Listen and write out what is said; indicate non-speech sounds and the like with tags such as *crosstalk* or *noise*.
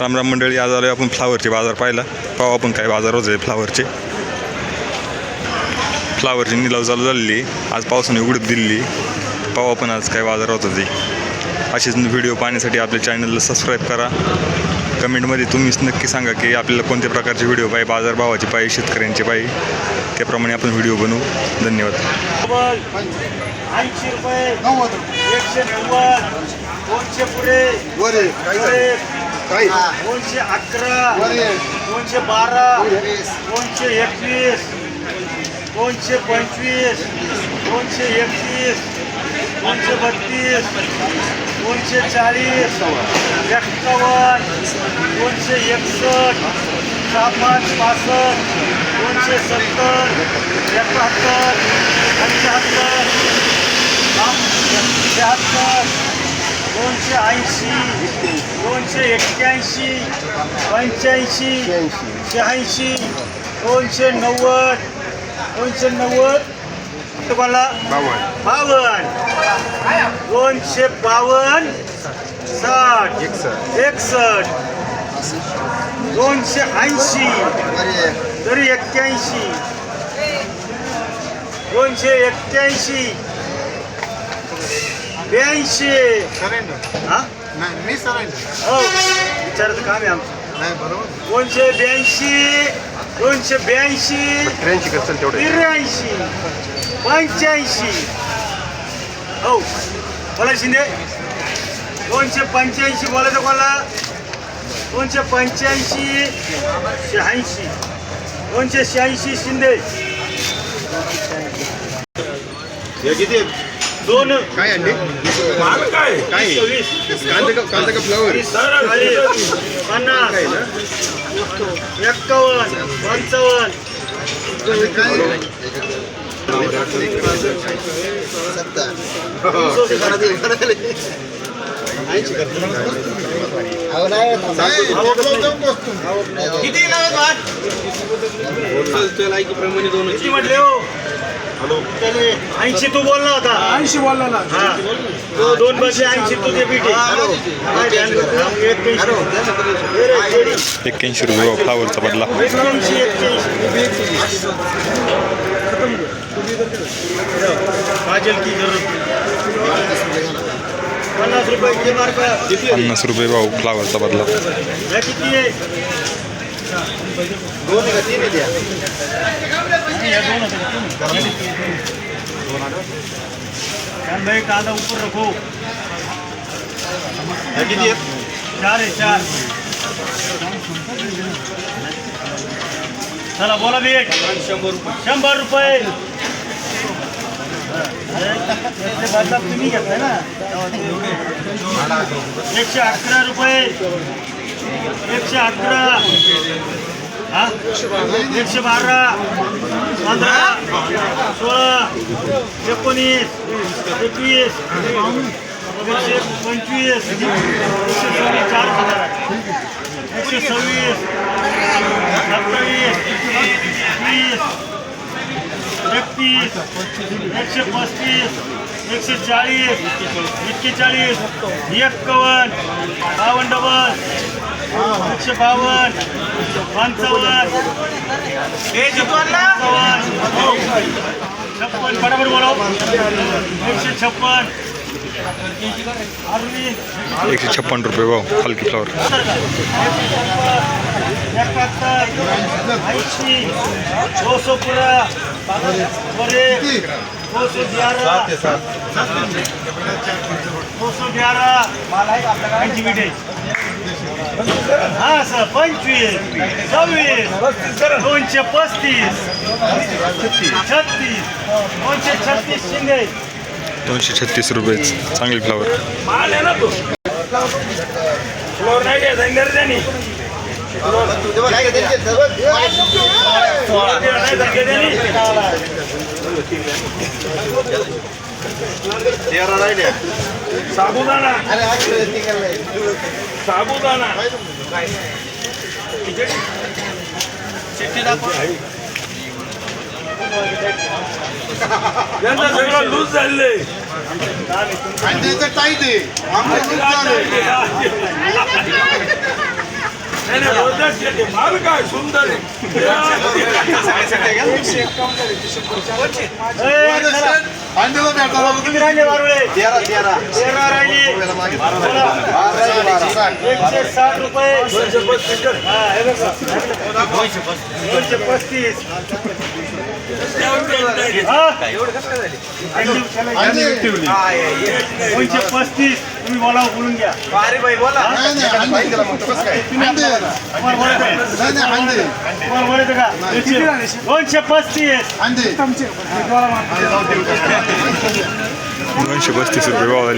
रामराम मंडळी आज आलो आपण फ्लावरचे बाजार पाहिला पाहू आपण काय बाजार होते फ्लावरचे. फ्लावरची निलाव चालू झालेली आज पावसाने उघडीप दिलेली पाहू आपण आज काय बाजार होतं ते. असेच व्हिडिओ पाहण्यासाठी आपल्या चॅनलला सबस्क्राईब करा. कमेंटमध्ये तुम्हीच नक्की सांगा की आपल्याला कोणत्या प्रकारचे व्हिडिओ पाहिजे बाजारभावाचे पाहिजे शेतकऱ्यांचे पाहिजे. त्याप्रमाणे आपण व्हिडिओ बनवू. धन्यवाद. काही. दोनशे अकरा दोनशे बारा दोनशे एकवीस दोनशे पंचवीस दोनशे एकतीस दोनशे बत्तीस दोनशे चाळीस एक्कावन्न दोनशे एकसष्ट पाच पासष्ट दोनशे सत्तर एकाहत्तर पंच्याहत्तर शहात्तर दोनशे ऐंशी दोनशे एक्क्याऐंशी पंच्याऐंशी शहाऐंशी दोनशे नव्वद दोनशे नव्वद तुम्हाला बावन्न. दोनशे बावन्न. साठ एकसष्ट दोनशे ऐंशी. तरी एक्क्याऐंशी दोनशे एक्क्याऐंशी ब्याऐंशी. हा? नाही मी सरायचं हो. विचारायचं काम आहे आमचं. नाही बरोबर. दोनशे ब्याऐंशी दोनशे ब्याऐंशी त्र्याऐंशी करतील तेवढे त्र्याऐंशी पंच्याऐंशी. हो. बोला शिंदे. दोनशे पंच्याऐंशी बोलायचं कोणाला? दोनशे पंच्याऐंशी शहाऐंशी. दोनशे शहाऐंशी शिंदे. किती दोन. काय अंडी काय? वीस कांदे का कांदे का फ्लावर? पन्नास. एक्कावन्न पंचावन्न. किती म्हटले हो? ऐंशी तू बोलला होता. ऐंशी बोलला ना. हा. तो दोन बसे ऐंशी तू ते पिठे एक्क्याऐंशी रुपये फ्लावरचा काजल की जरूरत पन्नास रुपये पन्नास रुपये भाव फ्लावरचा बदला. किती आहे? दोन होते. चार भाई कांदा ऊपर रखो. किती चार आहे चार. चला बोला मी शंभर रुपये. शंभर रुपये. याचे बदला तुम्ही घेतलाय ना. एकशे अकरा रुपये. एकशे अकरा. एकशे बारा पंधरा सोळा एकोणीस एकवीस एकशे पंचवीस एकशे सव्वीस चार हजार एकशे सव्वीस सत्तावीस वीस एकतीस एकशे पस्तीस एकशे चाळीस एक्केचाळीस एक्कावन्न बावन्न डबल एकशे बावन्न पंचावन्न पंचावन्न छप्पन बरोबर बोला एकशे छप्पन एकशे छप्पन रुपये भाव हलकी फ्लावर एकाहत्तर ऐंशी दो सौ पूरा दो सौ ग्यारह दो सौ ग्यारह ऐंशी मिनिटे हा सर पंचवीस सव्वीस दोनशे पस्तीस छत्तीस दोनशे छत्तीस शिंदे दोनशे छत्तीस रुपये चांगली फ्लावर माल आहे ना तो. फ्लोर नाही घ्यायचा इंदर त्यांनी तेरा राहिले साबुदाणा. साबुदाणा सगळं लूज झाले आणि त्याचं आमचं. माल काय सुंदर *laughs* तेरा तेरा. एकशे साठ रुपये. हा, हे बघा. दोनशे पस्तीस? दोनशे पस्तीस तुम्ही बोला बोलून घ्या अरे भाई बोला का? दोनशे पस्तीस दोनशे पस्तीस रुपये भाव